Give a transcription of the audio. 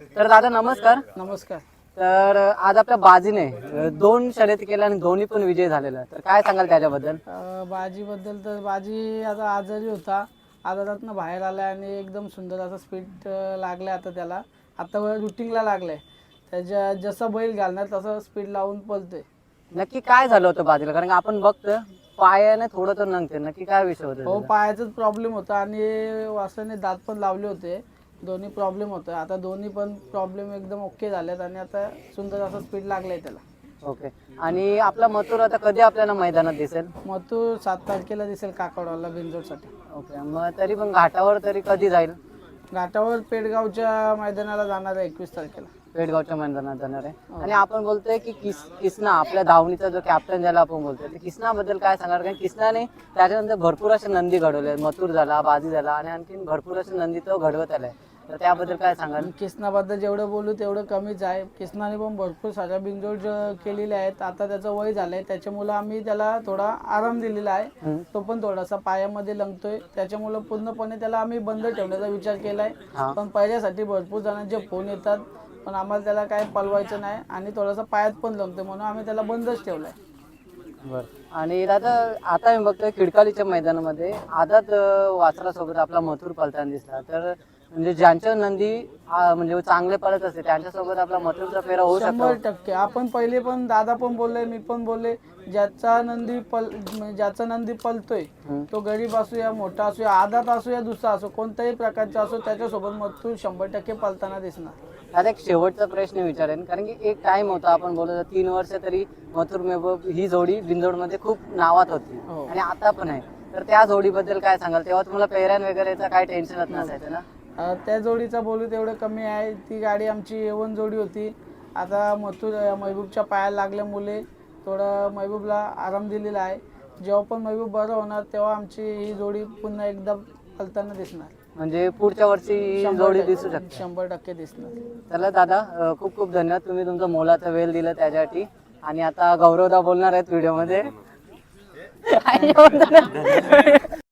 तर दादा नमस्कार. नमस्कार. तर आज आपल्या बाजीने दोन शर्यती केल्या आणि दोन्ही पण विजय झालेला तर काय सांगाल त्याच्याबद्दल? बाजीबद्दल तर बाजी आता आजारी होता. आजारातनं बाहेर आला आणि एकदम सुंदर असा स्पीड लागलाय आता त्याला. आता रुटीनला लागलाय. त्याच्या जसं बैल घालणार तसं स्पीड लावून पळतोय. नक्की काय झालं होतं बाजीला? कारण आपण बघतो पायाने थोडं तर नंगते नक्की काय विषय हो होता पायाचाच प्रॉब्लेम होता आणि वासाने दात पण लावले होते. दोन्ही प्रॉब्लेम होते आता दोन्ही पण प्रॉब्लेम एकदम ओके झालेत आणि आता सुंदर असा स्पीड लागलाय त्याला. ओके आणि आपला मथुर आता कधी आपल्याला मैदानात दिसेल? तो सात तारखेला दिसेल काकडवाला बिंजोडसाठी ओके मग तरी पण घाटावर तरी कधी जाईल? घाटावर पेडगावच्या मैदानाला जाणार आहे एकवीस तारखेला. पेडगावच्या मैदानात जाणार आहे. आणि आपण बोलतोय की किस किसना आपल्या धावणीचा जो कॅप्टन ज्याला आपण बोलतोय तर किसनाबद्दल काय सांगणार कारण किसनाने त्याच्यानंतर भरपूर असे नंदी घडवले मथुर झाला बाजी झाला आणि आणखीन भरपूर असे नंदी तो घडवत आलाय. तर त्याबद्दल काय सांगाल? किसनाबद्दल जेवढं बोलू तेवढं कमीच आहे किसनाने पण भरपूर साऱ्या बिंजोड ज- केलेले आहेत. आता त्याचं वय झालंय. त्याच्यामुळं आम्ही त्याला थोडा आराम दिलेला आहे. तो पण थोडासा पायामध्ये लंगतोय. त्याच्यामुळं पूर्णपणे त्याला आम्ही बंद ठेवण्याचा विचार केलाय. पण पहिल्यासाठी भरपूर जणांचे फोन येतात. पण आम्हाला त्याला काय पलवायचं नाही. आणि थोडासा पायात पण लंगतोय म्हणून आम्ही त्याला बंदच ठेवलाय. बर. आणि दादा आता मी बघतोय खिडकालीच्या मैदानामध्ये. आदात वासरासोबत आपला मथुर पलताना दिसला. तर म्हणजे ज्यांच्या नंदी आ, म्हणजे चांगले पळत असते त्यांच्यासोबत आपला मथुरचा फेरा होऊ शंभर शकतो टक्के. आपण पहिले पण दादा पण बोलले मी पण बोलले ज्याचा नंदी पल म्हणजे ज्याचा नंदी पलतोय हम्म. तो गरीब असू या मोठा असू या आदात असू या दुसरा असो कोणत्याही प्रकारचा असो त्याच्यासोबत मथुर शंभर टक्के पलताना दिसणार. आता एक शेवटचा प्रश्न विचारेन कारण की एक टाइम होता आपण बोलत होतो, तीन वर्ष तरी मथुर मेहबूब ही जोडी बिंदोडमध्ये खूप नावात होती. हो. आणि आता पण आहे. तर त्या जोडीबद्दल काय सांगाल? तेव्हा तुम्हाला पेऱ्यान वगैरेचा काय टेन्शनच नसायचं ना? त्या जोडीचा बोलू तेवढं कमी आहे. ती गाडी आमची एवन जोडी होती. आता मथुर महबूबच्या पायाला लागल्यामुळे थोडं महबूबला आराम दिलेला आहे. जेव्हा पण महबूब बरं होणार तेव्हा आमची ही जोडी पुन्हा एकदा पलताना दिसणार. म्हणजे पुढच्या वर्षी ही शंभर जोडी टक्के- दिसू शकते. शंभर टक्के दिसणार. चला दादा अ, खूप खूप धन्यवाद. तुम्ही तुमचा मोलाचा वेळ दिला त्याच्यासाठी. आणि आता गौरवदा बोलणार आहेत व्हिडिओमध्ये.